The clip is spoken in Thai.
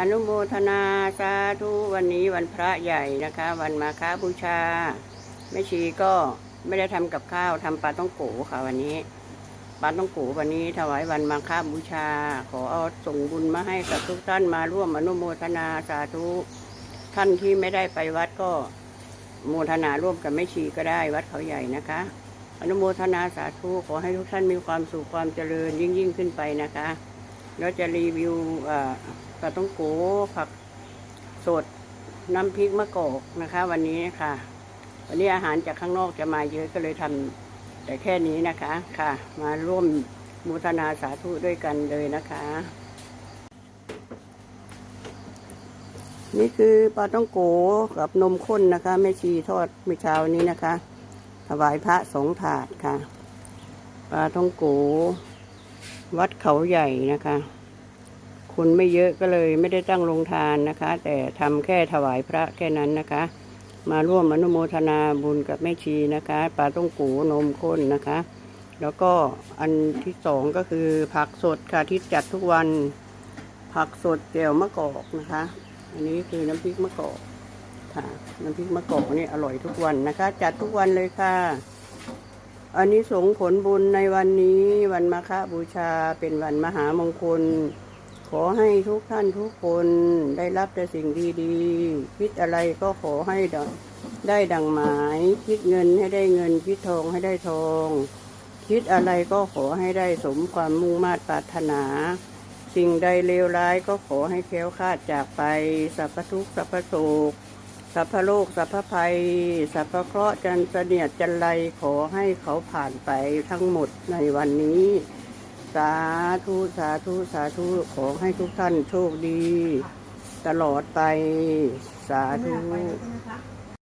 อนุโมทนาสาธุวันนี้วันพระใหญ่นะคะ วันมาฆบูชาแม่ชีก็ไม่ได้ทำกับข้าวทำปลาต้องโกค่ะวันนี้ปลาต้องโกวันนี้ถวายวันมาฆบูชา ขอเอาส่งบุญมาให้กับทุกท่านมาร่วมอนุโมทนาสาธุท่านที่ไม่ได้ไปวัดก็โมทนาร่วมกับแม่ชีก็ได้วัดเขาใหญ่นะคะ อนุโมทนาสาธุขอให้ทุกท่านมีความสุขความเจริญยิ่งยิ่งขึ้นไปนะคะ แล้วจะรีวิวปลาต้องโกผักสดน้ำพริกมะกอกนะคะ วันนี้ค่ะ วันนี้อาหารจากข้างนอกจะมาเยอะก็เลยทำแต่แค่นี้นะคะค่ะ มาร่วมมูทนาสาธุด้วยกันเลยนะคะ นี่คือปลาต้องโกกับนมข้นนะคะแม่ชีทอดเมื่อเช้านี้นะคะถวายพระสองถาดค่ะปลาท่องโก วัดเขาใหญ่นะคะ คนไม่เยอะก็เลยไม่ได้ตั้งโรงทานนะคะ แต่ทำแค่ถวายพระแค่นั้นนะคะ มาร่วมอนุโมทนาบุญกับแม่ชีนะคะปลาต้องโกนมข้นนะคะ แล้วก็อันที่สองก็คือผักสดค่ะที่จัดทุกวัน ผักสดเจียวมะกอกนะคะ อันนี้คือน้ำพริกมะกอกค่ะน้ำพริกมะกอกนี่อร่อยทุกวันนะคะ จัดทุกวันเลยค่ะ อันนี้สงผลบุญในวันนี้วันมาฆบูชาเป็นวันมหามงคล ขอให้ทุกท่านทุกคนได้รับแต่สิ่งดีๆ คิดอะไรก็ขอให้ดได้ดังหมาย คิดเงินให้ได้เงินคิดทองให้ได้ทอง คิดอะไรก็ขอให้ได้สมความมุ่งมา่ปรารถนา สิ่งใดเลวร้ายก็ขอให้แคล้วคลาดจากไปสัพพทุกข์สัพพโศก สัพพโลกสัพพภัย สัพพเคราะห์จันเสนียดจันไรขอให้เขาผ่านไปทั้งหมดในวันนี้ สาธุสาธุสาธุขอให้ทุกท่านโชคดี ตลอดไปสาธุ